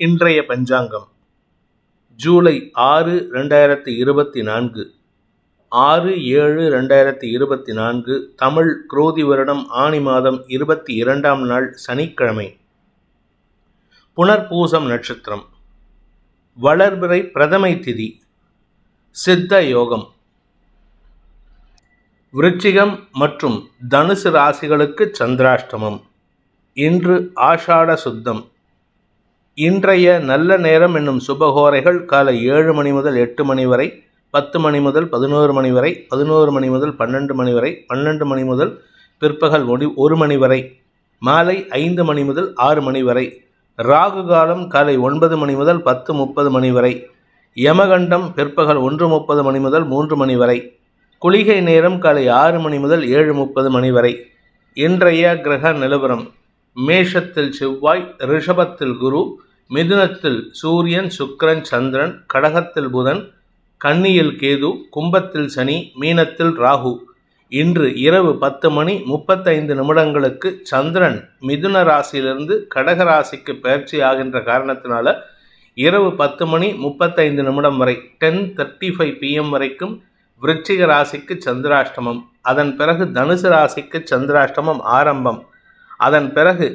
இன்றைய பஞ்சாங்கம். ஜூலை ஆறு ரெண்டாயிரத்தி இருபத்தி நான்கு. ஆறு ஏழு ரெண்டாயிரத்தி இருபத்தி நான்கு தமிழ் குரோதி வருடம் ஆனி மாதம் இருபத்தி இரண்டாம் நாள் சனிக்கிழமை. புனர்பூசம் நட்சத்திரம். வளர்பிறை பிரதமை திதி. சித்த யோகம். விருச்சிகம் மற்றும் தனுசு ராசிகளுக்கு சந்திராஷ்டமம். இன்று ஆஷாட சுத்தம். இன்றைய நல்ல நேரம் என்னும் சுபகோரைகள் காலை ஏழு மணி முதல் எட்டு மணி வரை பத்து மணி முதல் பதினோரு மணி வரை பதினோரு மணி முதல் பன்னெண்டு மணி வரை பன்னெண்டு மணி முதல் பிற்பகல் ஒடி ஒரு மணி வரை மாலை ஐந்து மணி முதல் ஆறு மணி வரை ராகு காலம் காலை ஒன்பது மணி முதல் பத்து முப்பது மணி வரை யமகண்டம் பிற்பகல் ஒன்று முப்பது மணி முதல் மூன்று மணி வரை குளிகை நேரம் காலை ஆறு மணி முதல் ஏழு முப்பது மணி வரை. இன்றைய கிரக நிலவரம் மேஷத்தில் செவ்வாய் ரிஷபத்தில் குரு மிதுனத்தில் சூரியன் சுக்கிரன் சந்திரன் கடகத்தில் புதன் கன்னியில் கேது கும்பத்தில் சனி மீனத்தில் ராகு. இன்று இரவு பத்து மணி முப்பத்தைந்து நிமிடங்களுக்கு சந்திரன் மிதுன ராசியிலிருந்து கடக ராசிக்கு பயிற்சி ஆகின்ற காரணத்தினால இரவு பத்து மணி முப்பத்தைந்து நிமிடம் வரை டென் தேர்ட்டி ஃபைவ் பிஎம் வரைக்கும் விருச்சிக ராசிக்கு சந்திராஷ்டமம். அதன் பிறகு தனுசு ராசிக்கு சந்திராஷ்டமம் ஆரம்பம். அதன் பிறகு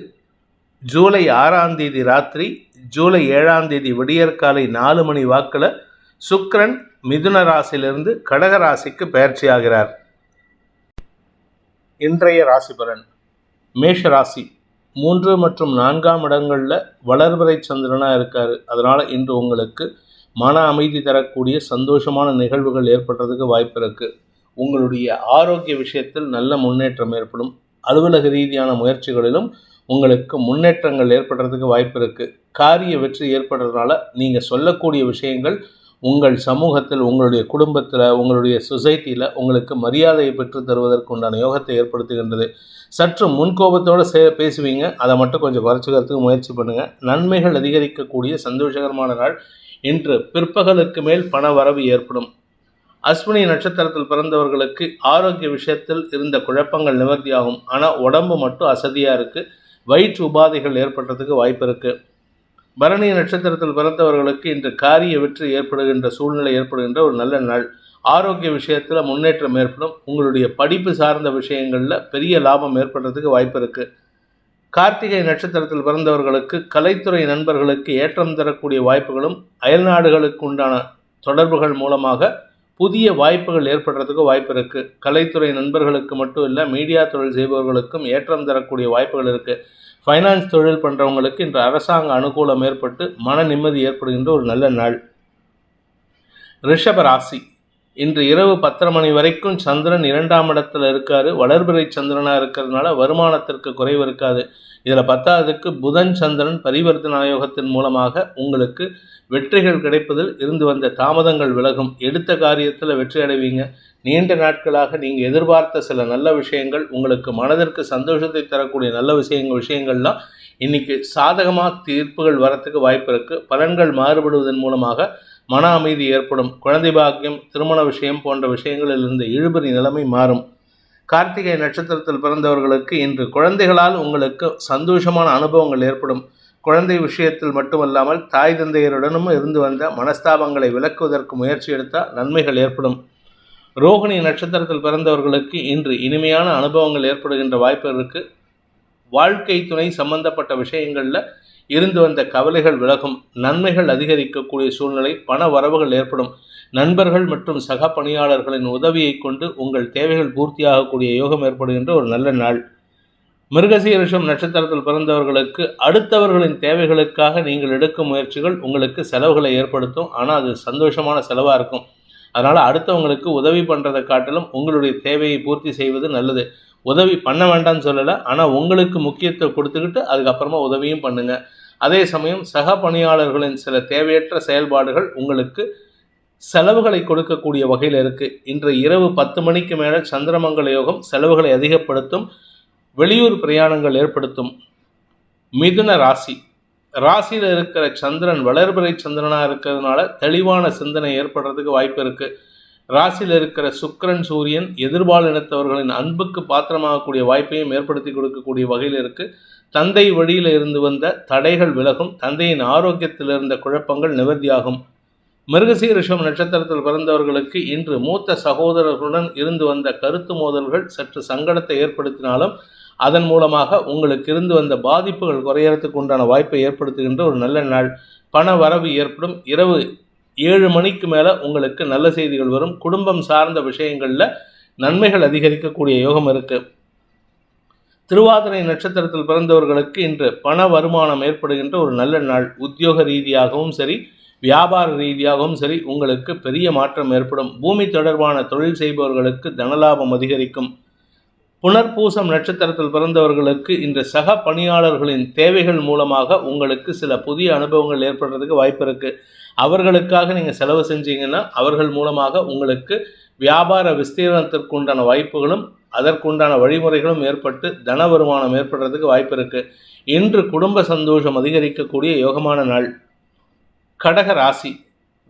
ஜூலை ஆறாம் தேதி ராத்திரி ஜூலை ஏழாம் தேதி விடியற்காலை நாலு மணி வாக்கில் சுக்ரன் மிதுன ராசியிலிருந்து கடக ராசிக்கு பயிற்சி ஆகிறார். இன்றைய ராசிபலன் மேஷ ராசி. மூன்று மற்றும் நான்காம் இடங்களில் வளர்பிறை சந்திரனாக இருக்கார். அதனால் இன்று உங்களுக்கு மன அமைதி தரக்கூடிய சந்தோஷமான நிகழ்வுகள் ஏற்படுறதுக்கு வாய்ப்பு இருக்குது உங்களுடைய ஆரோக்கிய விஷயத்தில் நல்ல முன்னேற்றம் ஏற்படும். அலுவலக ரீதியான முயற்சிகளிலும் உங்களுக்கு முன்னேற்றங்கள் ஏற்படுறதுக்கு வாய்ப்பு இருக்குது காரிய வெற்றி ஏற்படுறதுனால நீங்கள் சொல்லக்கூடிய விஷயங்கள் உங்கள் சமூகத்தில் உங்களுடைய குடும்பத்தில் உங்களுடைய சொசைட்டியில் உங்களுக்கு மரியாதையை பெற்று தருவதற்கு உண்டான யோகத்தை ஏற்படுத்துகின்றது. சற்று முன்கோபத்தோடு சே பேசுவீங்க. அதை மட்டும் கொஞ்சம் குறைச்சிக்கிறதுக்கு முயற்சி பண்ணுங்கள் நன்மைகள் அதிகரிக்கக்கூடிய சந்தோஷகரமான நாள். இன்று பிற்பகலுக்கு மேல் பண வரவு ஏற்படும். அஸ்வினி நட்சத்திரத்தில் பிறந்தவர்களுக்கு ஆரோக்கிய விஷயத்தில் இருந்த குழப்பங்கள் நிவர்த்தியாகும். ஆனால் உடம்பு மட்டும் அசதியாக இருக்குது வயிற்று உபாதைகள் ஏற்படுறதுக்கு வாய்ப்பு இருக்குது பரணி நட்சத்திரத்தில் பிறந்தவர்களுக்கு இன்று காரிய வெற்றி ஏற்படுகின்ற சூழ்நிலை ஏற்படுகின்ற ஒரு நல்ல நாள். ஆரோக்கிய விஷயத்தில் முன்னேற்றம் ஏற்படும். உங்களுடைய படிப்பு சார்ந்த விஷயங்களில் பெரிய லாபம் ஏற்படுறதுக்கு வாய்ப்பு இருக்குது கார்த்திகை நட்சத்திரத்தில் பிறந்தவர்களுக்கு கலைத்துறை நண்பர்களுக்கு ஏற்றம் தரக்கூடிய வாய்ப்புகளும் அயல்நாடுகளுக்கு உண்டான தொடர்புகள் மூலமாக புதிய வாய்ப்புகள் ஏற்படுறதுக்கு வாய்ப்பு இருக்குது கலைத்துறை நண்பர்களுக்கு மட்டும் இல்லை மீடியா தொழில் செய்பவர்களுக்கும் ஏற்றம் தரக்கூடிய வாய்ப்புகள் இருக்குது ஃபைனான்ஸ் தொழில் பண்ணுறவங்களுக்கு இன்று அரசாங்க அனுகூலம் ஏற்பட்டு மன நிம்மதி ஏற்படுகின்ற ஒரு நல்ல நாள். ரிஷப ராசி. இன்று இரவு பத்தரை மணி வரைக்கும் சந்திரன் இரண்டாம் இடத்துல இருக்காரு. வளர்பிறை சந்திரனாக இருக்கிறதுனால வருமானத்திற்கு குறைவு இருக்காது. இதில் பத்தாவதுக்கு புதன் சந்திரன் பரிவர்த்தன ஆயோகத்தின் மூலமாக உங்களுக்கு வெற்றிகள் கிடைப்பதில் இருந்து வந்த தாமதங்கள் விலகும். எடுத்த காரியத்தில் வெற்றி அடைவீங்க. நீண்ட நாட்களாக நீங்கள் எதிர்பார்த்த சில நல்ல விஷயங்கள் உங்களுக்கு மனதிற்கு சந்தோஷத்தை தரக்கூடிய நல்ல விஷயங்கள் விஷயங்கள்லாம் இன்னைக்கு சாதகமாக தீர்ப்புகள் வரத்துக்கு வாய்ப்பு இருக்குது பலன்கள் மாறுபடுவதன் மூலமாக மன அமைதி ஏற்படும். குழந்தை பாக்கியம் திருமண விஷயம் போன்ற விஷயங்களில் இருந்த இழுபறி நிலைமை மாறும். கார்த்திகை நட்சத்திரத்தில் பிறந்தவர்களுக்கு இன்று குழந்தைகளால் உங்களுக்கு சந்தோஷமான அனுபவங்கள் ஏற்படும். குழந்தை விஷயத்தில் மட்டுமல்லாமல் தாய் தந்தையருடனும் இருந்து வந்த மனஸ்தாபங்களை விளக்குவதற்கு முயற்சி எடுத்தால் நன்மைகள் ஏற்படும். ரோகிணி நட்சத்திரத்தில் பிறந்தவர்களுக்கு இன்று இனிமையான அனுபவங்கள் ஏற்படுகின்ற வாய்ப்பு இருக்குது வாழ்க்கை துணை சம்பந்தப்பட்ட விஷயங்களில் இருந்து வந்த கவலைகள் விலகும் நன்மைகள் அதிகரிக்கக்கூடிய சூழ்நிலை பண வரவுகள் ஏற்படும். நண்பர்கள் மற்றும் சக பணியாளர்களின் உதவியை கொண்டு உங்கள் தேவைகள் பூர்த்தியாகக்கூடிய யோகம் ஏற்படுகின்ற ஒரு நல்ல நாள். மிருகசீரிஷம் நட்சத்திரத்தில் பிறந்தவர்களுக்கு அடுத்தவர்களின் தேவைகளுக்காக நீங்கள் எடுக்கும் முயற்சிகள் உங்களுக்கு செலவுகளை ஏற்படுத்தும். ஆனால் அது சந்தோஷமான செலவாக இருக்கும். அதனால் அடுத்தவங்களுக்கு உதவி பண்ணுறதை காட்டிலும் உங்களுடைய தேவையை பூர்த்தி செய்வது நல்லது. உதவி பண்ண வேண்டாம்னு சொல்லலை. ஆனால் உங்களுக்கு முக்கியத்துவம் கொடுத்துக்கிட்டு அதுக்கப்புறமா உதவியும் பண்ணுங்கள் அதே சமயம் சக பணியாளர்களின் சில தேவையற்ற செயல்பாடுகள் உங்களுக்கு செலவுகளை கொடுக்கக்கூடிய வகையில் இருக்குது இன்று இரவு பத்து மணிக்கு மேலே சந்திரமங்கல யோகம் செலவுகளை அதிகப்படுத்தும் வெளியூர் பிரயாணங்கள் ஏற்படுத்தும். மிதுன ராசி. ராசியில் இருக்கிற சந்திரன் வளர்பிறை சந்திரனாக இருக்கிறதுனால தெளிவான சிந்தனை ஏற்படுறதுக்கு வாய்ப்பு இருக்குது ராசியில் இருக்கிற சுக்கரன் சூரியன் எதிர்பால் இனத்தவர்களின் அன்புக்கு பாத்திரமாகக்கூடிய வாய்ப்பையும் ஏற்படுத்தி கொடுக்கக்கூடிய வகையில் இருக்குது தந்தை வழியில் இருந்து வந்த தடைகள் விலகும். தந்தையின் ஆரோக்கியத்தில் இருந்த குழப்பங்கள் நிவர்த்தியாகும். மிருகசீரிஷம் நட்சத்திரத்தில் பிறந்தவர்களுக்கு இன்று மூத்த சகோதரர்களுடன் இருந்து வந்த கருத்து மோதல்கள் சற்று சங்கடத்தை ஏற்படுத்தினாலும் அதன் மூலமாக உங்களுக்கு இருந்து வந்த பாதிப்புகள் குறையறதுக்கு உண்டான வாய்ப்பை ஏற்படுத்துகின்ற ஒரு நல்ல நாள். பண வரவு ஏற்படும். இரவு ஏழு மணிக்கு மேலே உங்களுக்கு நல்ல செய்திகள் வரும். குடும்பம் சார்ந்த விஷயங்களில் நன்மைகள் அதிகரிக்கக்கூடிய யோகம் இருக்குது திருவாதிரை நட்சத்திரத்தில் பிறந்தவர்களுக்கு இன்று பண வருமானம் ஏற்படுகின்ற ஒரு நல்ல நாள். உத்தியோக ரீதியாகவும் சரி வியாபார ரீதியாகவும் சரி உங்களுக்கு பெரிய மாற்றம் ஏற்படும். பூமி தொடர்பான தொழில் செய்பவர்களுக்கு தனலாபம் அதிகரிக்கும். புனர்பூசம் நட்சத்திரத்தில் பிறந்தவர்களுக்கு இன்று சக பணியாளர்களின் தேவைகள் மூலமாக உங்களுக்கு சில புதிய அனுபவங்கள் ஏற்படுறதுக்கு வாய்ப்பு இருக்குது அவர்களுக்காக நீங்கள் செலவு செஞ்சீங்கன்னா அவர்கள் மூலமாக உங்களுக்கு வியாபார விஸ்தீரணத்திற்கு உண்டான வாய்ப்புகளும் அதற்குண்டான வழிமுறைகளும் ஏற்பட்டு தன வருமானம் ஏற்படுறதுக்கு வாய்ப்பு இருக்குது இன்று குடும்ப சந்தோஷம் அதிகரிக்கக்கூடிய யோகமான நாள். கடக ராசி.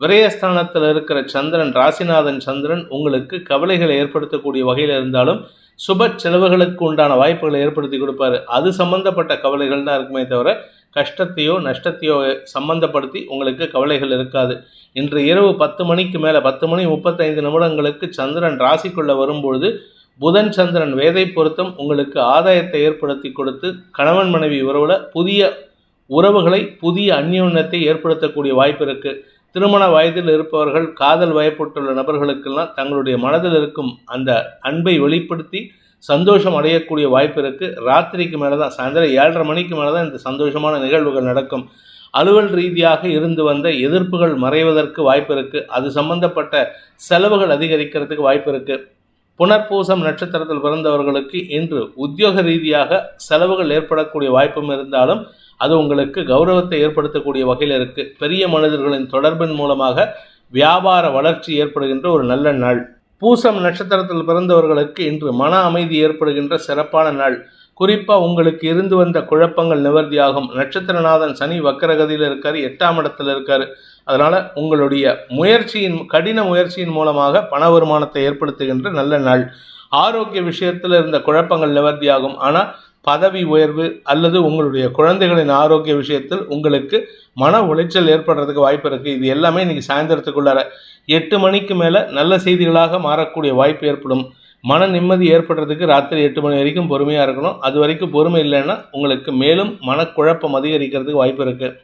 விரயஸ்தானத்தில் இருக்கிற சந்திரன் ராசிநாதன் சந்திரன் உங்களுக்கு கவலைகளை ஏற்படுத்தக்கூடிய வகையில் இருந்தாலும் சுப செலவுகளுக்கு உண்டான வாய்ப்புகளை ஏற்படுத்தி கொடுப்பாரு. அது சம்பந்தப்பட்ட கவலைகள் தான் இருக்குமே தவிர கஷ்டத்தையோ நஷ்டத்தையோ சம்பந்தப்படுத்தி உங்களுக்கு கவலைகள் இருக்காது. இன்று இரவு பத்து மணிக்கு மேலே பத்து மணி முப்பத்தைந்து நிமிடங்களுக்கு சந்திரன் ராசிக்குள்ளே வரும்பொழுது புதன் சந்திரன் வேதை பொருத்தம் உங்களுக்கு ஆதாயத்தை ஏற்படுத்தி கொடுத்து கணவன் மனைவி உறவில் புதிய உறவுகளை புதிய அந்யோன்யத்தை ஏற்படுத்தக்கூடிய வாய்ப்பு இருக்குது திருமண வயதில் இருப்பவர்கள் காதல் வயப்பட்டுள்ள நபர்களுக்கெல்லாம் தங்களுடைய மனதில் இருக்கும் அந்த அன்பை வெளிப்படுத்தி சந்தோஷம் அடையக்கூடிய வாய்ப்பு இருக்குது ராத்திரிக்கு மேலே தான் சாயந்தரம் ஏழரை மணிக்கு மேலே தான் இந்த சந்தோஷமான நிகழ்வுகள் நடக்கும். அலுவல் ரீதியாக இருந்து வந்த எதிர்ப்புகள் மறைவதற்கு வாய்ப்பு இருக்குது அது சம்பந்தப்பட்ட செலவுகள் அதிகரிக்கிறதுக்கு வாய்ப்பு இருக்குது புனர்பூசம் நட்சத்திரத்தில் பிறந்தவர்களுக்கு இன்று உத்தியோக ரீதியாக செலவுகள் ஏற்படக்கூடிய வாய்ப்பும் இருந்தாலும் அது உங்களுக்கு கௌரவத்தை ஏற்படுத்தக்கூடிய வகையில் இருக்குது பெரிய மனிதர்களின் தொடர்பின் மூலமாக வியாபார வளர்ச்சி ஏற்படுகின்ற ஒரு நல்ல நாள். பூசம் நட்சத்திரத்தில் பிறந்தவர்களுக்கு இன்று மன அமைதி ஏற்படுகின்ற சிறப்பான நாள். குறிப்பாக உங்களுக்கு இருந்து வந்த குழப்பங்கள் நிவர்த்தியாகும். நட்சத்திரநாதன் சனி வக்கரகதியில் இருக்கார் எட்டாம் இடத்துல இருக்கார். அதனால் உங்களுடைய முயற்சியின் கடின முயற்சியின் மூலமாக பண வருமானத்தை ஏற்படுத்துகின்ற நல்ல நாள். ஆரோக்கிய விஷயத்தில் இருந்த குழப்பங்கள் நிவர்த்தியாகும். ஆனால் பதவி உயர்வு அல்லது உங்களுடைய குழந்தைகளின் ஆரோக்கிய விஷயத்தில் உங்களுக்கு மன உளைச்சல் ஏற்படுறதுக்கு வாய்ப்பு இருக்குது இது எல்லாமே இன்றைக்கி சாயந்தரத்துக்குள்ளார. எட்டு மணிக்கு மேலே நல்ல செய்திகளாக மாறக்கூடிய வாய்ப்பு ஏற்படும். மன நிம்மதி ஏற்படுறதுக்கு ராத்திரி எட்டு மணி வரைக்கும் பொறுமையாக இருக்கணும். அது வரைக்கும் பொறுமை இல்லைன்னா உங்களுக்கு மேலும் மனக்குழப்பம் அதிகரிக்கிறதுக்கு வாய்ப்பு இருக்குது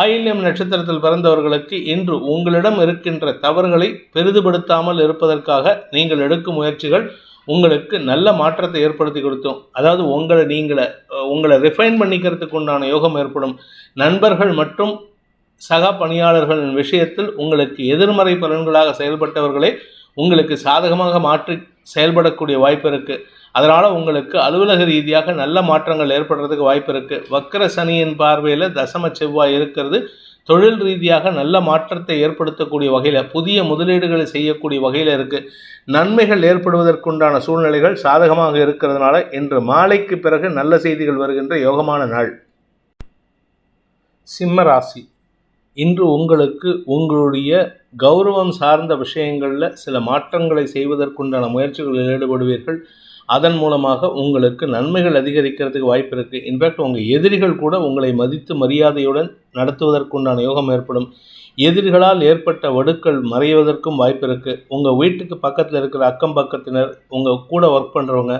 ஆயில்யம் நட்சத்திரத்தில் பிறந்தவர்களுக்கு இன்று உங்களிடம் இருக்கின்ற தவறுகளை பெரிதுபடுத்தாமல் இருப்பதற்காக நீங்கள் எடுக்கும் முயற்சிகள் உங்களுக்கு நல்ல மாற்றத்தை ஏற்படுத்தி கொடுத்தோம். அதாவது உங்களை நீங்களை உங்களை ரிஃபைன் பண்ணிக்கிறதுக்கு உண்டான யோகம் ஏற்படும். நண்பர்கள் மற்றும் சக பணியாளர்களின் விஷயத்தில் உங்களுக்கு எதிர்மறை பலன்களாக செயல்பட்டவர்களே உங்களுக்கு சாதகமாக மாற்றி செயல்படக்கூடிய வாய்ப்பு இருக்குது அதனால் உங்களுக்கு அலுவலக ரீதியாக நல்ல மாற்றங்கள் ஏற்படுறதுக்கு வாய்ப்பு இருக்குது வக்கர சனியின் பார்வையில் தசம செவ்வாய் இருக்கிறது. தொழில் ரீதியாக நல்ல மாற்றத்தை ஏற்படுத்தக்கூடிய வகையில் புதிய முதலீடுகளை செய்யக்கூடிய வகையில் இருக்குது நன்மைகள் ஏற்படுவதற்குண்டான சூழ்நிலைகள் சாதகமாக இருக்கிறதுனால இன்று மாலைக்கு பிறகு நல்ல செய்திகள் வருகின்ற யோகமான நாள். சிம்ம ராசி. இன்று உங்களுக்கு உங்களுடைய கௌரவம் சார்ந்த விஷயங்களில் சில மாற்றங்களை செய்வதற்குண்டான முயற்சிகளில் ஈடுபடுவீர்கள். அதன் மூலமாக உங்களுக்கு நன்மைகள் அதிகரிக்கிறதுக்கு வாய்ப்பு இருக்குது இன்ஃபேக்ட் உங்கள் எதிரிகள் கூட உங்களை மதித்து மரியாதையுடன் நடத்துவதற்குண்டான யோகம் ஏற்படும். எதிரிகளால் ஏற்பட்ட வடுக்கள் மறைவதற்கும் வாய்ப்பு இருக்குது உங்கள் வீட்டுக்கு பக்கத்தில் இருக்கிற அக்கம் பக்கத்தினர் உங்கள் கூட ஒர்க் பண்ணுறவங்க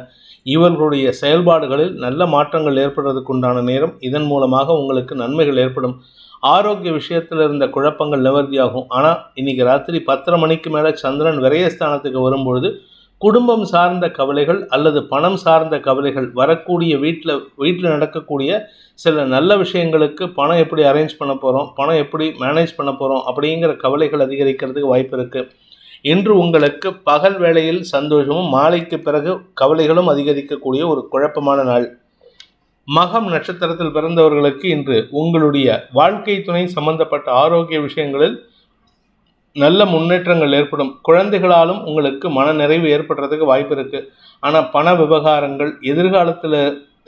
இவர்களுடைய செயல்பாடுகளில் நல்ல மாற்றங்கள் ஏற்படுறதுக்கு உண்டான நேரம் இதன் மூலமாக உங்களுக்கு நன்மைகள் ஏற்படும். ஆரோக்கிய விஷயத்தில் இருந்த குழப்பங்கள் நிவர்த்தியாகும். ஆனால் இன்றைக்கி ராத்திரி பத்தரை மணிக்கு மேலே சந்திரன் விரயஸ்தானத்துக்கு வரும்பொழுது குடும்பம் சார்ந்த கவலைகள் அல்லது பணம் சார்ந்த கவலைகள் வரக்கூடிய வீட்டில் வீட்டில் நடக்கக்கூடிய சில நல்ல விஷயங்களுக்கு பணம் எப்படி அரேஞ்ச் பண்ண போகிறோம் பணம் எப்படி மேனேஜ் பண்ண போகிறோம் அப்படிங்கிற கவலைகள் அதிகரிக்கிறதுக்கு வாய்ப்பு இருக்குது இன்று உங்களுக்கு பகல் வேளையில் சந்தோஷமும் மாலைக்கு பிறகு கவலைகளும் அதிகரிக்கக்கூடிய ஒரு குழப்பமான நாள். மகம் நட்சத்திரத்தில் பிறந்தவர்களுக்கு இன்று உங்களுடைய வாழ்க்கை துணை சம்பந்தப்பட்ட ஆரோக்கிய விஷயங்களில் நல்ல முன்னேற்றங்கள் ஏற்படும். குழந்தைகளாலும் உங்களுக்கு மன நிறைவு ஏற்படுறதுக்கு வாய்ப்பு இருக்குது ஆனால் பண விவகாரங்கள் எதிர்காலத்தில்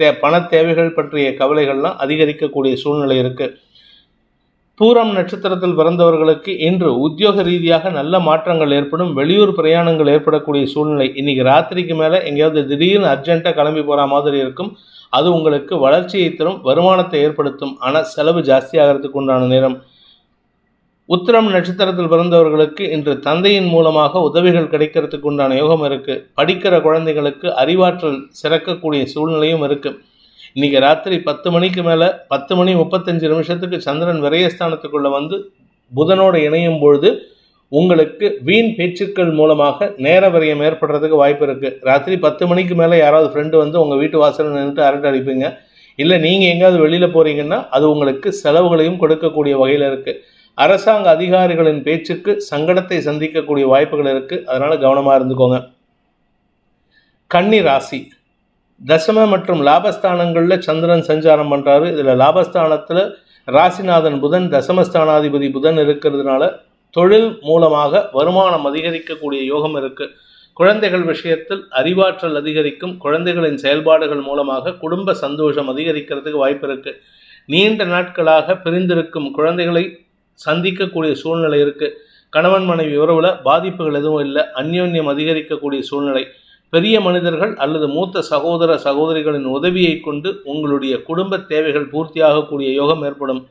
தே பண தேவைகள் பற்றிய கவலைகள்லாம் அதிகரிக்கக்கூடிய சூழ்நிலை இருக்குது பூரம் நட்சத்திரத்தில் பிறந்தவர்களுக்கு இன்று உத்தியோக ரீதியாக நல்ல மாற்றங்கள் ஏற்படும் வெளியூர் பிரயாணங்கள் ஏற்படக்கூடிய சூழ்நிலை. இன்னைக்கு ராத்திரிக்கு மேலே எங்கேயாவது திடீர்னு அர்ஜென்ட்டாக கிளம்பி போகிற மாதிரி இருக்கும். அது உங்களுக்கு வளர்ச்சியை தரும் வருமானத்தை ஏற்படுத்தும். ஆனால் செலவு ஜாஸ்தியாகிறதுக்கு உண்டான நேரம். உத்திரம் நட்சத்திரத்தில் பிறந்தவர்களுக்கு இன்று தந்தையின் மூலமாக உதவிகள் கிடைக்கிறதுக்கு உண்டான யோகம் இருக்குது படிக்கிற குழந்தைகளுக்கு அறிவாற்றல் சிறக்கக்கூடிய சூழ்நிலையும் இருக்குது இன்றைக்கி ராத்திரி பத்து மணிக்கு மேலே பத்து மணி முப்பத்தஞ்சு நிமிஷத்துக்கு சந்திரன் விரயஸ்தானத்துக்குள்ளே வந்து புதனோடு இணையும் பொழுது உங்களுக்கு வீண் பேச்சுக்கள் மூலமாக நேர விரயம் ஏற்படுறதுக்கு வாய்ப்பு இருக்குது ராத்திரி பத்து மணிக்கு மேலே யாராவது ஃப்ரெண்டு வந்து உங்கள் வீட்டு வாசலில் நின்றுட்டு அரட்டை அடிப்பீங்க. இல்லை நீங்கள் எங்கேயாவது வெளியில் போகிறீங்கன்னா அது உங்களுக்கு செலவுகளையும் கொடுக்கக்கூடிய வகையில் இருக்குது அரசாங்க அதிகாரிகளின் பேச்சுக்கு சங்கடத்தை சந்திக்கக்கூடிய வாய்ப்புகள் இருக்குது அதனால் கவனமாக இருந்துக்கோங்க. கன்னி ராசி. தசம மற்றும் லாபஸ்தானங்களில் சந்திரன் சஞ்சாரம் பண்ணுறாரு இதில் லாபஸ்தானத்தில் ராசிநாதன் புதன் தசமஸ்தானாதிபதி புதன் இருக்கிறதுனால தொழில் மூலமாக வருமானம் அதிகரிக்கக்கூடிய யோகம் இருக்குது குழந்தைகள் விஷயத்தில் அறிவாற்றல் அதிகரிக்கும். குழந்தைகளின் செயல்பாடுகள் மூலமாக குடும்ப சந்தோஷம் அதிகரிக்கிறதுக்கு வாய்ப்பு இருக்குது நீண்ட நாட்களாக பிரிந்திருக்கும் குழந்தைகளை சந்திக்கக்கூடிய சூழ்நிலை இருக்குது கணவன் மனைவி உறவில் பாதிப்புகள் எதுவும் இல்லை. அந்யோன்யம் அதிகரிக்கக்கூடிய சூழ்நிலை. பெரிய மனிதர்கள் அல்லது மூத்த சகோதர சகோதரிகளின் உதவியை கொண்டு உங்களுடைய குடும்ப தேவைகள் பூர்த்தியாகக்கூடிய யோகம் ஏற்படும்.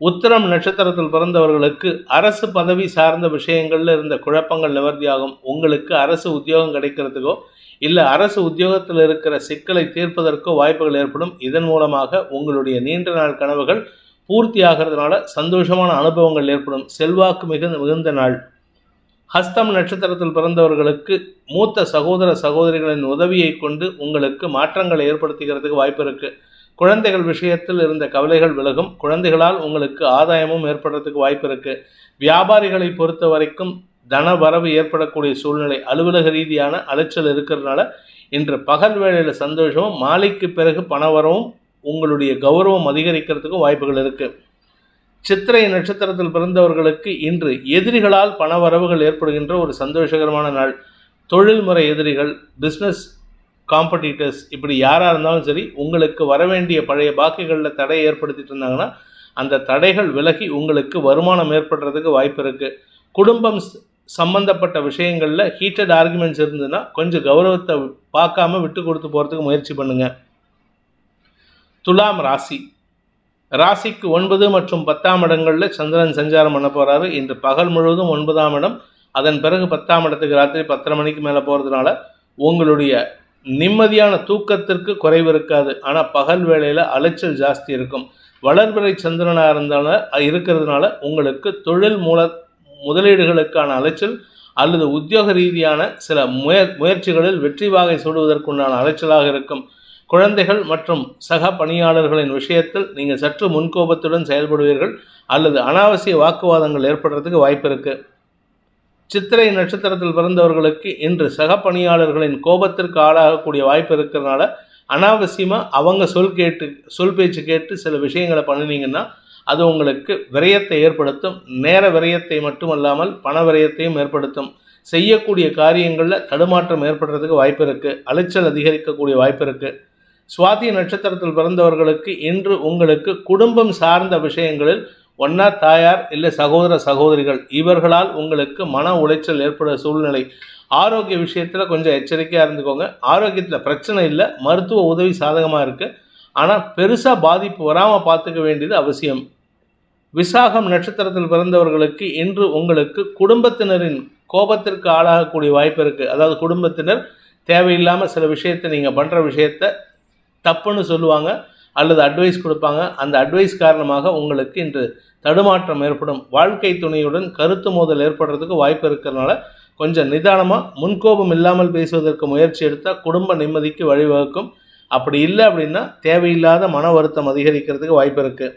உத்தரம் நட்சத்திரத்தில் பிறந்தவர்களுக்கு அரசு பதவி சார்ந்த விஷயங்களில் இருந்த குழப்பங்கள் நிவர்த்தியாகும். உங்களுக்கு அரசு உத்தியோகம் கிடைக்கிறதுக்கோ இல்லை அரசு உத்தியோகத்தில் இருக்கிற சிக்கலை தீர்ப்பதற்கோ வாய்ப்புகள் ஏற்படும். இதன் மூலமாக உங்களுடைய நீண்ட நாள் கனவுகள் பூர்த்தி ஆகிறதுனால சந்தோஷமான அனுபவங்கள் ஏற்படும். செல்வாக்கு மிகுந்த மிகுந்த நாள். ஹஸ்தம் நட்சத்திரத்தில் பிறந்தவர்களுக்கு மூத்த சகோதர சகோதரிகளின் உதவியை கொண்டு உங்களுக்கு மாற்றங்களை ஏற்படுத்திக்கிறதுக்கு வாய்ப்பு இருக்குது குழந்தைகள் விஷயத்தில் இருந்த கவலைகள் விலகும். குழந்தைகளால் உங்களுக்கு ஆதாயமும் ஏற்படுறதுக்கு வாய்ப்பு இருக்குது வியாபாரிகளை பொறுத்த வரைக்கும் தன வரவு ஏற்படக்கூடிய சூழ்நிலை அலுவலக ரீதியான அலைச்சல் இருக்கிறதுனால இன்று பகல் வேளையில் சந்தோஷமும் மாலைக்கு பிறகு பணவரவும் உங்களுடைய கௌரவம் அதிகரிக்கிறதுக்கும் வாய்ப்புகள் இருக்குது சித்திரை நட்சத்திரத்தில் பிறந்தவர்களுக்கு இன்று எதிரிகளால் பணவரவுகள் ஏற்படுகின்ற ஒரு சந்தோஷகரமான நாள். தொழில்முறை எதிரிகள் பிஸ்னஸ் காம்படிட்டர்ஸ் இப்படி யாராக இருந்தாலும் சரி உங்களுக்கு வரவேண்டிய பழைய பாக்கிகளில் தடை ஏற்படுத்திட்டு இருந்தாங்கன்னா அந்த தடைகள் விலகி உங்களுக்கு வருமானம் ஏற்படுறதுக்கு வாய்ப்பு இருக்குது குடும்பம் சம்பந்தப்பட்ட விஷயங்களில் ஹீட்டட் ஆர்குமெண்ட்ஸ் இருந்ததுன்னா கொஞ்சம் கௌரவத்தை பார்க்காம விட்டு கொடுத்து போகிறதுக்கு முயற்சி பண்ணுங்கள் துலாம் ராசி. ராசிக்கு ஒன்பது மற்றும் பத்தாம் இடங்களில் சந்திரன் சஞ்சாரம் பண்ண போகிறாரு இன்று பகல் முழுவதும் ஒன்பதாம் இடம். அதன் பிறகு பத்தாம் இடத்துக்கு ராத்திரி பத்தரை மணிக்கு மேலே போகிறதுனால உங்களுடைய நிம்மதியான தூக்கத்திற்கு குறைவு இருக்காது. ஆனால் பகல் வேளையில் அலைச்சல் ஜாஸ்தி இருக்கும். வளர்பிறை சந்திரனாக இருந்தாலும் இருக்கிறதுனால உங்களுக்கு தொழில் மூல முதலீடுகளுக்கான அலைச்சல் அல்லது உத்தியோக ரீதியான சில முயற் முயற்சிகளில் வெற்றி வாகை சூடுவதற்குண்டான அலைச்சலாக இருக்கும். குழந்தைகள் மற்றும் சக பணியாளர்களின் விஷயத்தில் நீங்கள் சற்று முன்கோபத்துடன் செயல்படுவீர்கள் அல்லது அனாவசிய வாக்குவாதங்கள் ஏற்படுறதுக்கு வாய்ப்பு இருக்குது சித்திரை நட்சத்திரத்தில் பிறந்தவர்களுக்கு இன்று சக பணியாளர்களின் கோபத்திற்கு ஆளாகக்கூடிய வாய்ப்பு இருக்கிறதுனால அனாவசியமாக அவங்க சொல் கேட்டு சொல் பேச்சு கேட்டு சில விஷயங்களை பண்ணினீங்கன்னா அது உங்களுக்கு விரயத்தை ஏற்படுத்தும். நேர விரயத்தை மட்டுமல்லாமல் பண விரயத்தையும் ஏற்படுத்தும். செய்யக்கூடிய காரியங்களில் தடுமாற்றம் ஏற்படுறதுக்கு வாய்ப்பு இருக்குது அலைச்சல் அதிகரிக்கக்கூடிய வாய்ப்பு இருக்குது சுவாதி நட்சத்திரத்தில் பிறந்தவர்களுக்கு இன்று உங்களுக்கு குடும்பம் சார்ந்த விஷயங்களில் ஒன்னா தாயார் இல்லை சகோதர சகோதரிகள் இவர்களால் உங்களுக்கு மன உளைச்சல் ஏற்படுற சூழ்நிலை. ஆரோக்கிய விஷயத்தில் கொஞ்சம் எச்சரிக்கையாக இருந்துக்கோங்க. ஆரோக்கியத்தில் பிரச்சனை இல்லை மருத்துவ உதவி சாதகமாக இருக்குது ஆனால் பெருசாக பாதிப்பு வராமல் பார்த்துக்க வேண்டியது அவசியம். விசாகம் நட்சத்திரத்தில் பிறந்தவர்களுக்கு இன்று உங்களுக்கு குடும்பத்தினரின் கோபத்திற்கு ஆளாகக்கூடிய வாய்ப்பு இருக்குது அதாவது குடும்பத்தினர் தேவையில்லாமல் சில விஷயத்தை நீங்கள் பண்ணுற விஷயத்த தப்புன்னு சொல்லுவாங்க அல்லது அட்வைஸ் கொடுப்பாங்க. அந்த அட்வைஸ் காரணமாக உங்களுக்கு இன்று தடுமாற்றம் ஏற்படும். வாழ்க்கை துணையுடன் கருத்து மோதல் ஏற்படுறதுக்கு வாய்ப்பு இருக்கிறதுனால கொஞ்சம் நிதானமாக முன்கோபம் இல்லாமல் பேசுவதற்கு முயற்சி எடுத்தால் குடும்ப நிம்மதிக்கு வழிவகுக்கும். அப்படி இல்லை அப்படின்னா தேவையில்லாத மன வருத்தம் அதிகரிக்கிறதுக்கு வாய்ப்பு இருக்குது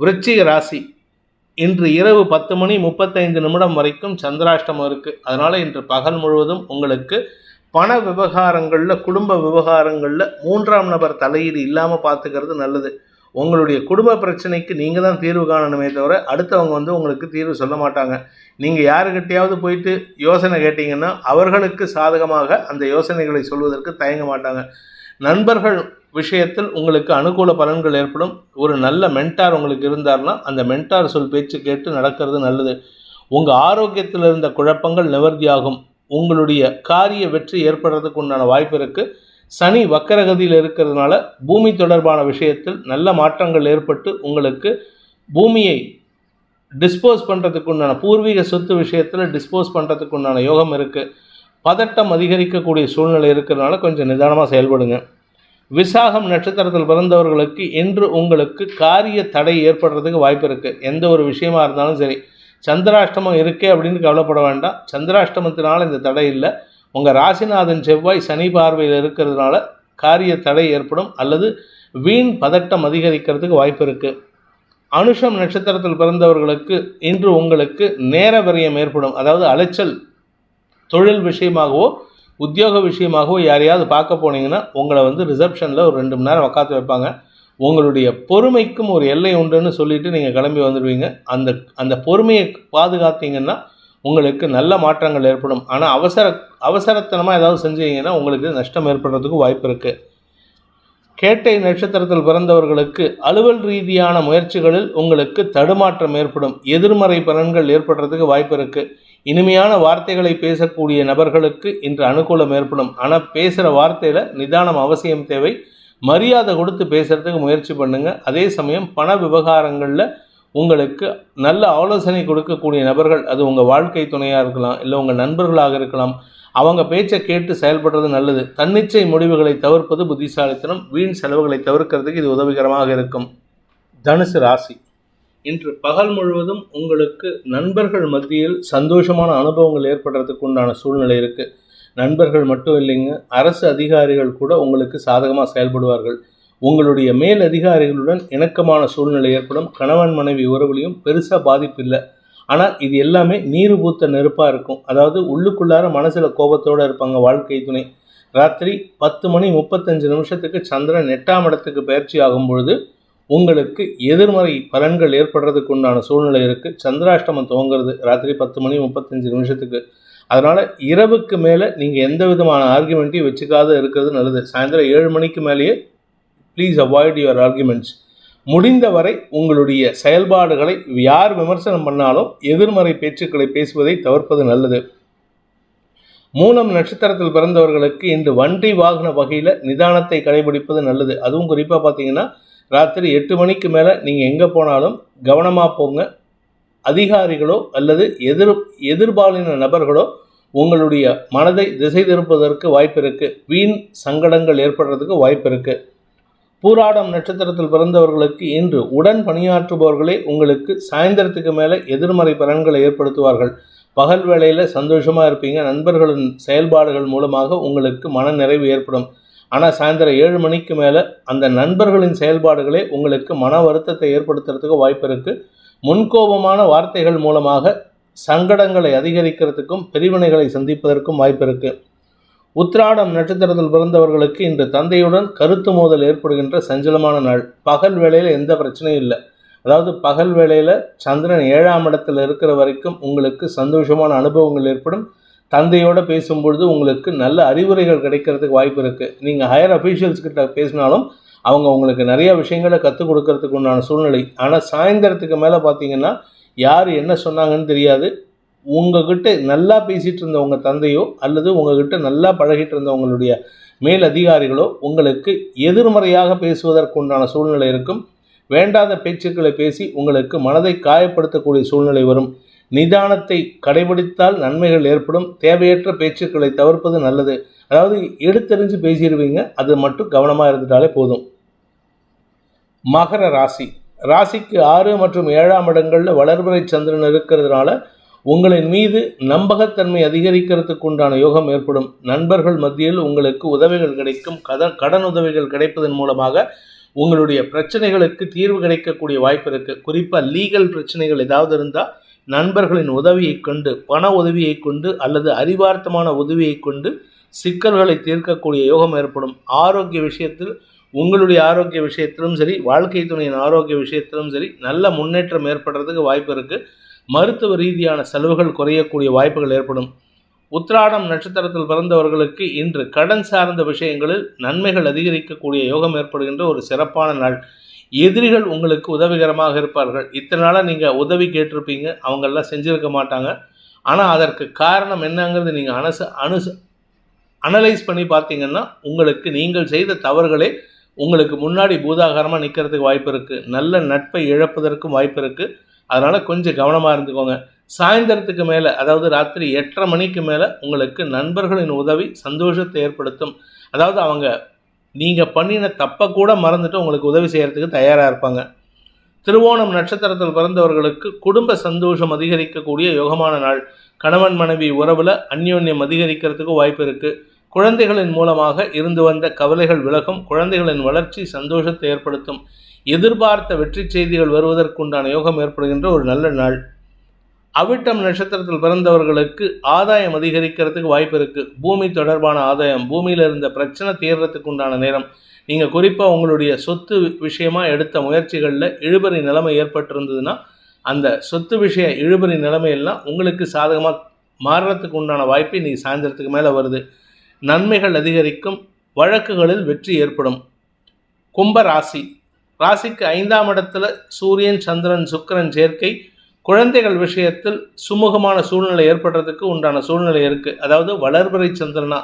விருச்சிக ராசி. இன்று இரவு பத்து மணி முப்பத்தைந்து நிமிடம் வரைக்கும் சந்திராஷ்டமம் இருக்குது அதனால் இன்று பகல் முழுவதும் உங்களுக்கு பண விவகாரங்களில் குடும்ப விவகாரங்களில் மூன்றாம் நபர் தலையீடு இல்லாமல் பார்த்துக்கிறது நல்லது. உங்களுடைய குடும்ப பிரச்சனைக்கு நீங்கள் தான் தீர்வு காணணுமே தவிர அடுத்தவங்க வந்து உங்களுக்கு தீர்வு சொல்ல மாட்டாங்க. நீங்கள் யாருக்கிட்டையாவது போயிட்டு யோசனை கேட்டிங்கன்னா அவர்களுக்கு சாதகமாக அந்த யோசனைகளை சொல்வதற்கு தயங்க மாட்டாங்க. நண்பர்கள் விஷயத்தில் உங்களுக்கு அனுகூல பலன்கள் ஏற்படும். ஒரு நல்ல மென்டார் உங்களுக்கு இருந்தார்னா அந்த மென்டார் சொல் பேச்சு கேட்டு நடக்கிறது நல்லது. உங்கள் ஆரோக்கியத்தில் இருந்த குழப்பங்கள் நிவர்த்தியாகும். உங்களுடைய காரிய வெற்றி ஏற்படுறதுக்கு உண்டான வாய்ப்பு இருக்குது சனி வக்கரகதியில் இருக்கிறதுனால பூமி தொடர்பான விஷயத்தில் நல்ல மாற்றங்கள் ஏற்பட்டு உங்களுக்கு பூமியை டிஸ்போஸ் பண்ணுறதுக்கு உண்டான பூர்வீக சொத்து விஷயத்தில் டிஸ்போஸ் பண்ணுறதுக்கு உண்டான யோகம் இருக்குது பதட்டம் அதிகரிக்கக்கூடிய சூழ்நிலை இருக்கிறதுனால கொஞ்சம் நிதானமாக செயல்படுங்க. விசாகம் நட்சத்திரத்தில் பிறந்தவர்களுக்கு இன்று உங்களுக்கு காரிய தடை ஏற்படுறதுக்கு வாய்ப்பு இருக்குது எந்த ஒரு விஷயமா இருந்தாலும் சரி. சந்திராஷ்டமம் இருக்கே அப்படின்னு கவலைப்பட வேண்டாம். சந்திராஷ்டமத்தினால இந்த தடை இல்லை. உங்கள் ராசிநாதன் செவ்வாய் சனி பார்வையில் இருக்கிறதுனால காரிய தடை ஏற்படும் அல்லது வீண் பதட்டம் அதிகரிக்கிறதுக்கு வாய்ப்பு இருக்குது அனுஷம் நட்சத்திரத்தில் பிறந்தவர்களுக்கு இன்று உங்களுக்கு நேர விரயம் ஏற்படும். அதாவது அலைச்சல் தொழில் விஷயமாகவோ உத்தியோக விஷயமாகவோ யாரையாவது பார்க்க போனீங்கன்னா உங்களை வந்து ரிசப்ஷனில் ஒரு ரெண்டு மணி நேரம் உக்காத்து வைப்பாங்க. உங்களுடைய பொறுமைக்கும் ஒரு எல்லை உண்டுன்னு சொல்லிட்டு நீங்கள் கிளம்பி வந்துடுவீங்க. அந்த அந்த பொறுமையை பாதுகாத்தீங்கன்னா உங்களுக்கு நல்ல மாற்றங்கள் ஏற்படும். ஆனால் அவசர அவசரத்தனமாக ஏதாவது செஞ்சீங்கன்னா உங்களுக்கு நஷ்டம் ஏற்படுறதுக்கு வாய்ப்பு இருக்குது கேட்டை நட்சத்திரத்தில் பிறந்தவர்களுக்கு அலுவல் ரீதியான முயற்சிகளில் உங்களுக்கு தடுமாற்றம் ஏற்படும். எதிர்மறை பலன்கள் ஏற்படுறதுக்கு வாய்ப்பு இருக்குது இனிமையான வார்த்தைகளை பேசக்கூடிய நபர்களுக்கு இன்று அனுகூலம் ஏற்படும். ஆனால் பேசுகிற வார்த்தையில் நிதானம் அவசியம் தேவை. மரியாதை கொடுத்து பேசுகிறதுக்கு முயற்சி பண்ணுங்கள் அதே சமயம் பண விவகாரங்களில் உங்களுக்கு நல்ல ஆலோசனை கொடுக்கக்கூடிய நபர்கள் அது உங்கள் வாழ்க்கை துணையாக இருக்கலாம் இல்லை உங்கள் நண்பர்களாக இருக்கலாம் அவங்க பேச்சை கேட்டு செயல்படுறது நல்லது. தன்னிச்சை முடிவுகளை தவிர்ப்பது புத்திசாலித்தனம் வீண் செலவுகளை தவிர்க்கிறதுக்கு இது உதவிகரமாக இருக்கும். தனுசு ராசி. இன்று பகல் முழுவதும் உங்களுக்கு நண்பர்கள் மத்தியில் சந்தோஷமான அனுபவங்கள் ஏற்படுறதுக்கு உண்டான சூழ்நிலை இருக்குது நண்பர்கள் மட்டும் இல்லைங்க அரசு அதிகாரிகள் கூட உங்களுக்கு சாதகமாக செயல்படுவார்கள். உங்களுடைய மேல் அதிகாரிகளுடன் இணக்கமான சூழ்நிலை ஏற்படும் கணவன் மனைவி உறவுலையும் பெருசாக பாதிப்பு இல்லை. ஆனால் இது எல்லாமே நீர் பூத்த நெருப்பாக இருக்கும். அதாவது உள்ளுக்குள்ளார மனசில் கோபத்தோடு இருப்பாங்க வாழ்க்கை துணை. ராத்திரி பத்து மணி முப்பத்தஞ்சு நிமிஷத்துக்கு சந்திரன் எட்டாம் இடத்துக்கு பயிற்சி ஆகும் பொழுது உங்களுக்கு எதிர்மறை பலன்கள் ஏற்படுறதுக்கு உண்டான சூழ்நிலை இருக்குது சந்திராஷ்டமம் துவங்குறது ராத்திரி பத்து மணி முப்பத்தஞ்சு நிமிஷத்துக்கு. அதனால் இரவுக்கு மேலே நீங்கள் எந்த விதமான ஆர்குமெண்ட்டையும் வச்சுக்காத இருக்கிறது நல்லது. சாயந்தரம் ஏழு மணிக்கு மேலேயே ப்ளீஸ் அவாய்ட் யுவர் ஆர்குமெண்ட்ஸ் முடிந்தவரை உங்களுடைய செயல்பாடுகளை யார் விமர்சனம் பண்ணாலும் எதிர்மறை பேச்சுக்களை பேசுவதை தவிர்ப்பது நல்லது. மூலம் நட்சத்திரத்தில் பிறந்தவர்களுக்கு இன்று வண்டி வாகன வகையில் நிதானத்தை கடைபிடிப்பது நல்லது. அதுவும் குறிப்பாக பார்த்தீங்கன்னா ராத்திரி எட்டு மணிக்கு மேலே நீங்கள் எங்கே போனாலும் கவனமாக போங்க. அதிகாரிகளோ அல்லது எதிர் எதிர்பாலின நபர்களோ உங்களுடைய மனதை திசை திருப்பதற்கு வாய்ப்பு இருக்குது வீண் சங்கடங்கள் ஏற்படுறதுக்கு வாய்ப்பு இருக்குது பூராடம் நட்சத்திரத்தில் பிறந்தவர்களுக்கு இன்று உடன் பணியாற்றுபவர்களே உங்களுக்கு சாயந்தரத்துக்கு மேலே எதிர்மறை பலன்களை ஏற்படுத்துவார்கள். பகல் வேளையில் சந்தோஷமாக இருப்பீங்க. நண்பர்களின் செயல்பாடுகள் மூலமாக உங்களுக்கு மன நிறைவு ஏற்படும். ஆனால் சாயந்தரம் ஏழு மணிக்கு மேலே அந்த நண்பர்களின் செயல்பாடுகளே உங்களுக்கு மன வருத்தத்தை ஏற்படுத்துறதுக்கு வாய்ப்பு இருக்குது முன்கோபமான வார்த்தைகள் மூலமாக சங்கடங்களை அதிகரிக்கிறதுக்கும் பிரிவினைகளை சந்திப்பதற்கும் வாய்ப்பு இருக்குது உத்ராடம் நட்சத்திரத்தில் பிறந்தவர்களுக்கு இன்று தந்தையுடன் கருத்து மோதல் ஏற்படுகின்ற சஞ்சலமான நாள். பகல் வேளையில் எந்த பிரச்சனையும் இல்லை. அதாவது பகல் வேளையில் சந்திரன் ஏழாம் இடத்தில் இருக்கிற வரைக்கும் உங்களுக்கு சந்தோஷமான அனுபவங்கள் ஏற்படும். தந்தையோடு பேசும்பொழுது உங்களுக்கு நல்ல அறிவுரைகள் கிடைக்கிறதுக்கு வாய்ப்பு இருக்குது நீங்கள் ஹையர் அஃபீஷியல்ஸ் கிட்ட பேசினாலும் அவங்க உங்களுக்கு நிறைய விஷயங்களை கற்றுக் கொடுக்கறதுக்கு உண்டான சூழ்நிலை. ஆனால் சாயந்தரத்துக்கு மேலே பார்த்தீங்கன்னா யார் என்ன சொன்னாங்கன்னு தெரியாது. உங்ககிட்ட நல்லா பேசிகிட்டு இருந்த உங்கள் தந்தையோ அல்லது உங்ககிட்ட நல்லா பழகிட்டு இருந்த உங்களுடைய மேல் அதிகாரிகளோ உங்களுக்கு எதிர்மறையாக பேசுவதற்கு உண்டான சூழ்நிலை இருக்கும். வேண்டாத பேச்சுக்களை பேசி உங்களுக்கு மனதை காயப்படுத்தக்கூடிய சூழ்நிலை வரும். நிதானத்தை கடைபிடித்தால் நன்மைகள் ஏற்படும். தேவையற்ற பேச்சுக்களை தவிர்ப்பது நல்லது. அதாவது எடுத்தெறிஞ்சு பேசிடுவீங்க. அது மட்டும் கவனமாக இருந்துட்டாலே போதும். மகர ராசி. ராசிக்கு ஆறு மற்றும் ஏழாம் இடங்களில் வளர்பிறை சந்திரன் இருக்கிறதுனால உங்களின் மீது நம்பகத்தன்மை அதிகரிக்கிறதுக்கு உண்டான யோகம் ஏற்படும். நண்பர்கள் மத்தியில் உங்களுக்கு உதவிகள் கிடைக்கும். கத கடன் உதவிகள் கிடைப்பதன் மூலமாக உங்களுடைய பிரச்சனைகளுக்கு தீர்வு கிடைக்கக்கூடிய வாய்ப்பு இருக்குது குறிப்பாக லீகல் பிரச்சனைகள் ஏதாவது இருந்தால் நண்பர்களின் உதவியை கொண்டு பண உதவியை கொண்டு அல்லது அறிவார்த்தமான உதவியை கொண்டு சிக்கல்களை தீர்க்கக்கூடிய யோகம் ஏற்படும். ஆரோக்கிய விஷயத்தில் உங்களுடைய ஆரோக்கிய விஷயத்திலும் சரி வாழ்க்கை துணையின் ஆரோக்கிய விஷயத்திலும் சரி நல்ல முன்னேற்றம் ஏற்படுறதுக்கு வாய்ப்பு இருக்குது மருத்துவ ரீதியான செலவுகள் குறையக்கூடிய வாய்ப்புகள் ஏற்படும். உத்ராடம் நட்சத்திரத்தில் பிறந்தவர்களுக்கு இன்று கடன் சார்ந்த விஷயங்களில் நன்மைகள் அதிகரிக்கக்கூடிய யோகம் ஏற்படுகின்ற ஒரு சிறப்பான நாள். எதிரிகள் உங்களுக்கு உதவிகரமாக இருப்பார்கள். இத்தனை நாளாக நீங்கள் உதவி கேட்டிருப்பீங்க. அவங்கெல்லாம் செஞ்சுருக்க மாட்டாங்க. ஆனால் அதற்கு காரணம் என்னங்கிறது நீங்கள் அனசு அனுச அனலைஸ் பண்ணி பார்த்தீங்கன்னா உங்களுக்கு நீங்கள் செய்த தவறுகளே உங்களுக்கு முன்னாடி பூதாகாரமாக நிற்கிறதுக்கு வாய்ப்பு இருக்குது நல்ல நட்பை இழப்பதற்கும் வாய்ப்பு இருக்குது அதனால் கொஞ்சம் கவனமாக இருந்துக்கோங்க. சாயந்தரத்துக்கு மேலே அதாவது ராத்திரி எட்டரை மணிக்கு மேலே உங்களுக்கு நண்பர்களின் உதவி சந்தோஷத்தை ஏற்படுத்தும். அதாவது அவங்க நீங்கள் பண்ணின தப்பை கூட மறந்துட்டு உங்களுக்கு உதவி செய்கிறதுக்கு தயாராக இருப்பாங்க. திருவோணம் நட்சத்திரத்தில் பிறந்தவர்களுக்கு குடும்ப சந்தோஷம் அதிகரிக்கக்கூடிய யோகமான நாள். கணவன் மனைவி உறவில் அந்யோன்யம் அதிகரிக்கிறதுக்கு வாய்ப்பு இருக்குது குழந்தைகளின் மூலமாக இருந்து வந்த கவலைகள் விலகும் குழந்தைகளின் வளர்ச்சி சந்தோஷத்தை ஏற்படுத்தும். எதிர்பார்த்த வெற்றி செய்திகள் வருவதற்குண்டான யோகம் ஏற்படுகின்ற ஒரு நல்ல நாள். அவிட்டம் நட்சத்திரத்தில் பிறந்தவர்களுக்கு ஆதாயம் அதிகரிக்கிறதுக்கு வாய்ப்பு இருக்குது பூமி தொடர்பான ஆதாயம் பூமியில் இருந்த பிரச்சனை தீர்றதுக்கு உண்டான நேரம். நீங்கள் குறிப்பாக உங்களுடைய சொத்து விஷயமாக எடுத்த முயற்சிகளில் இழுபறி நிலைமை ஏற்பட்டிருந்ததுன்னா அந்த சொத்து விஷய இழுபறி நிலைமையெல்லாம் உங்களுக்கு சாதகமாக மாறுறதுக்கு உண்டான வாய்ப்பு இன்றைக்கி சாயந்தரத்துக்கு மேலே வருது. நன்மைகள் அதிகரிக்கும் வழக்குகளில் வெற்றி ஏற்படும். கும்ப ராசி. ராசிக்கு ஐந்தாம் இடத்துல சூரியன் சந்திரன் சுக்கிரன் சேர்க்கை. குழந்தைகள் விஷயத்தில் சுமூகமான சூழ்நிலை ஏற்படுறதுக்கு உண்டான சூழ்நிலை இருக்குது அதாவது வளர்பறை சந்திரனா.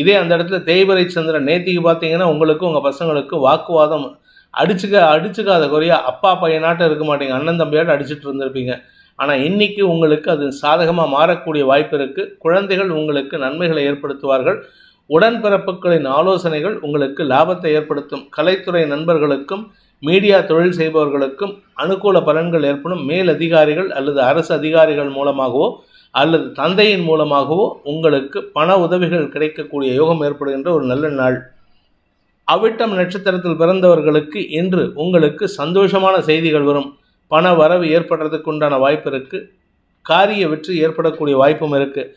இதே அந்த இடத்துல தேய்பறை சந்திரன் நேத்திக்கு பார்த்தீங்கன்னா உங்களுக்கும் உங்கள் பசங்களுக்கும் வாக்குவாதம் அடிச்சுக்க அடிச்சுக்காத குறையா அப்பா பையனாட்டம் இருக்க மாட்டீங்க. அண்ணன் தம்பியாட்டம் அடிச்சுட்டு இருந்திருப்பீங்க. ஆனால் இன்னைக்கு உங்களுக்கு அது சாதகமாக மாறக்கூடிய வாய்ப்பு இருக்குது குழந்தைகள் உங்களுக்கு நன்மைகளை ஏற்படுத்துவார்கள். உடன்பிறப்புகளின் ஆலோசனைகள் உங்களுக்கு லாபத்தை ஏற்படுத்தும். கலைத்துறை நண்பர்களுக்கும் மீடியா தொழில் செய்பவர்களுக்கும் அனுகூல பலன்கள் ஏற்படும். மேல் அதிகாரிகள் அல்லது அரசு அதிகாரிகள் மூலமாகவோ அல்லது தந்தையின் மூலமாகவோ உங்களுக்கு பண உதவிகள் கிடைக்கக்கூடிய யோகம் ஏற்படுகின்ற ஒரு நல்ல நாள். அவிட்டம் நட்சத்திரத்தில் பிறந்தவர்களுக்கு இன்று உங்களுக்கு சந்தோஷமான செய்திகள் வரும். பண வரவு ஏற்படுறதுக்கு உண்டான வாய்ப்பு இருக்குது காரிய வெற்றி ஏற்படக்கூடிய வாய்ப்பும் இருக்குது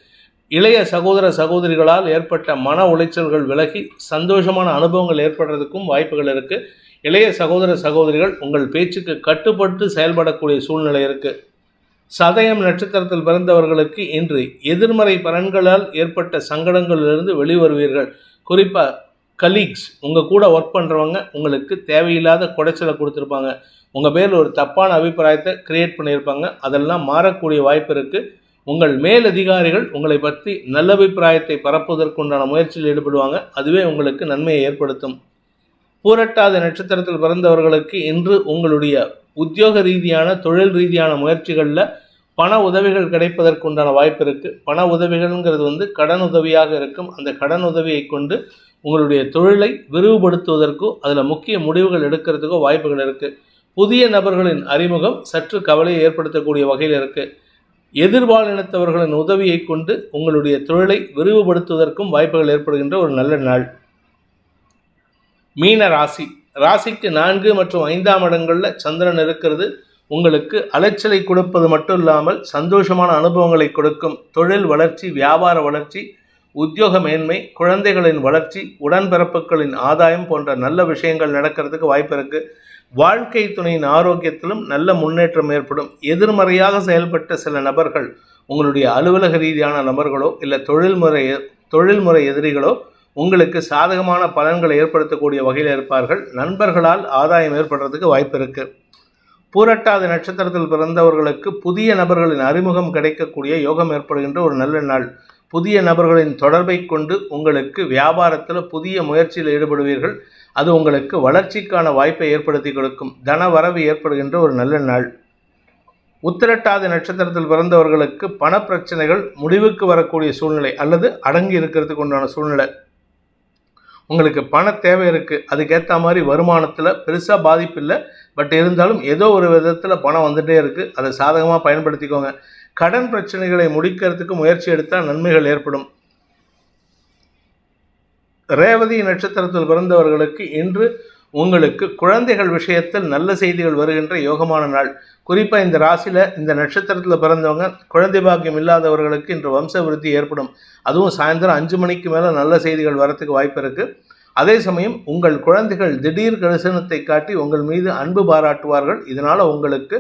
இளைய சகோதர சகோதரிகளால் ஏற்பட்ட மன உளைச்சல்கள் விலகி சந்தோஷமான அனுபவங்கள் ஏற்படுறதுக்கும் வாய்ப்புகள் இருக்குது இளைய சகோதர சகோதரிகள் உங்கள் பேச்சுக்கு கட்டுப்பட்டு செயல்படக்கூடிய சூழ்நிலை இருக்குது சதயம் நட்சத்திரத்தில் பிறந்தவர்களுக்கு இன்று எதிர்மறை பலன்களால் ஏற்பட்ட சங்கடங்களிலிருந்து வெளிவருவீர்கள். குறிப்பாக கலீக்ஸ் உங்கள் கூட ஒர்க் பண்ணுறவங்க உங்களுக்கு தேவையில்லாத குடைச்சலை கொடுத்துருப்பாங்க. உங்கள் பேரில் ஒரு தப்பான அபிப்பிராயத்தை கிரியேட் பண்ணியிருப்பாங்க. அதெல்லாம் மாறக்கூடிய வாய்ப்பு இருக்குது உங்கள் மேல் அதிகாரிகள் உங்களை பற்றி நல்ல அபிப்பிராயத்தை பரப்புவதற்குண்டான முயற்சியில் ஈடுபடுவாங்க. அதுவே உங்களுக்கு நன்மையை ஏற்படுத்தும். பூரட்டாத நட்சத்திரத்தில் பிறந்தவர்களுக்கு இன்று உங்களுடைய உத்தியோக ரீதியான தொழில் ரீதியான முயற்சிகளில் பண உதவிகள் கிடைப்பதற்குண்டான வாய்ப்பு இருக்குது பண உதவிகள்ங்கிறது வந்து கடன் உதவியாக இருக்கும். அந்த கடன் உதவியை கொண்டு உங்களுடைய தொழிலை விரிவுபடுத்துவதற்கோ அதில் முக்கிய முடிவுகள் எடுக்கிறதுக்கோ வாய்ப்புகள் இருக்குது புதிய நபர்களின் அறிமுகம் சற்று கவலையை ஏற்படுத்தக்கூடிய வகையில் இருக்குது எதிர்பாலினத்தவர்களின் உதவியை கொண்டு உங்களுடைய தொழிலை விரிவுபடுத்துவதற்கும் வாய்ப்புகள் ஏற்படுகின்ற ஒரு நல்ல நாள். மீன ராசி. ராசிக்கு நான்கு மற்றும் ஐந்தாம் இடங்களில் சந்திரன் இருக்கிறது. உங்களுக்கு அலைச்சலை கொடுப்பது மட்டும் இல்லாமல் சந்தோஷமான அனுபவங்களை கொடுக்கும். தொழில் வளர்ச்சி வியாபார வளர்ச்சி உத்தியோக மேன்மை குழந்தைகளின் வளர்ச்சி உடன்பிறப்புகளின் ஆதாயம் போன்ற நல்ல விஷயங்கள் நடக்கிறதுக்கு வாய்ப்பு இருக்குது வாழ்க்கை துணையின் ஆரோக்கியத்திலும் நல்ல முன்னேற்றம் ஏற்படும். எதிர்மறையாக செயல்பட்ட சில நபர்கள் உங்களுடைய அலுவலக ரீதியான நபர்களோ இல்லை தொழில்முறை தொழில்முறை எதிரிகளோ உங்களுக்கு சாதகமான பலன்களை ஏற்படுத்தக்கூடிய வகையில் இருப்பார்கள். நண்பர்களால் ஆதாயம் ஏற்படுறதுக்கு வாய்ப்பு இருக்குது பூரட்டாத நட்சத்திரத்தில் பிறந்தவர்களுக்கு புதிய நபர்களின் அறிமுகம் கிடைக்கக்கூடிய யோகம் ஏற்படுகின்ற ஒரு நல்ல நாள். புதிய நபர்களின் தொடர்பை கொண்டு உங்களுக்கு வியாபாரத்தில் புதிய முயற்சியில் ஈடுபடுவீர்கள். அது உங்களுக்கு வளர்ச்சிக்கான வாய்ப்பை ஏற்படுத்தி கொடுக்கும். தன வரவு ஏற்படுகின்ற ஒரு நல்ல நாள். உத்திரட்டாதி நட்சத்திரத்தில் பிறந்தவர்களுக்கு பணப்பிரச்சனைகள் முடிவுக்கு வரக்கூடிய சூழ்நிலை அல்லது அடங்கி இருக்கிறதுக்கு உண்டான சூழ்நிலை. உங்களுக்கு பண தேவை இருக்குது அதுக்கேற்ற மாதிரி வருமானத்தில் பெருசாக பாதிப்பு இல்லை. பட் இருந்தாலும் ஏதோ ஒரு விதத்தில் பணம் வந்துகிட்டே இருக்குது அதை சாதகமாக பயன்படுத்திக்கோங்க. கடன் பிரச்சனைகளை முடிக்கிறதுக்கு முயற்சி எடுத்தால் நன்மைகள் ஏற்படும். ரேவதி நட்சத்திரத்தில் பிறந்தவர்களுக்கு இன்று உங்களுக்கு குழந்தைகள் விஷயத்தில் நல்ல செய்திகள் வருகின்ற யோகமான நாள். குறிப்பாக இந்த ராசியில் இந்த நட்சத்திரத்தில் பிறந்தவங்க குழந்தை பாக்கியம் இல்லாதவர்களுக்கு இன்று வம்ச விருத்தி ஏற்படும். அதுவும் சாயந்தரம் அஞ்சு மணிக்கு மேலே நல்ல செய்திகள் வரத்துக்கு வாய்ப்பு இருக்குது அதே சமயம் உங்கள் குழந்தைகள் திடீர் கரிசனத்தை காட்டி உங்கள் மீது அன்பு பாராட்டுவார்கள். இதனால் உங்களுக்கு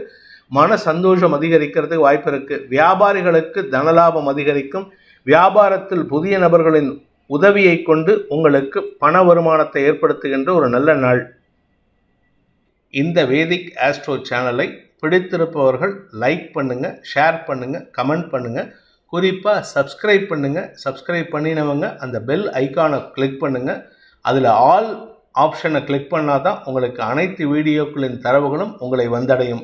மன சந்தோஷம் அதிகரிக்கிறதுக்கு வாய்ப்பு இருக்குது வியாபாரிகளுக்கு தனலாபம் அதிகரிக்கும். வியாபாரத்தில் புதிய நபர்களின் உதவியை கொண்டு உங்களுக்கு பண வருமானத்தை ஏற்படுத்துகின்ற ஒரு நல்ல நாள். இந்த வேதிக் ஆஸ்ட்ரோ சேனலை பிடித்திருப்பவர்கள் லைக் பண்ணுங்கள் ஷேர் பண்ணுங்கள் கமெண்ட் பண்ணுங்கள் குறிப்பாக சப்ஸ்கிரைப் பண்ணுங்கள் சப்ஸ்கிரைப் பண்ணினவங்க அந்த பெல் ஐக்கானை கிளிக் பண்ணுங்கள் அதில் ஆல் ஆப்ஷனை கிளிக் பண்ணால் தான் உங்களுக்கு அனைத்து வீடியோக்களின் தரவுகளும் உங்களை வந்தடையும்.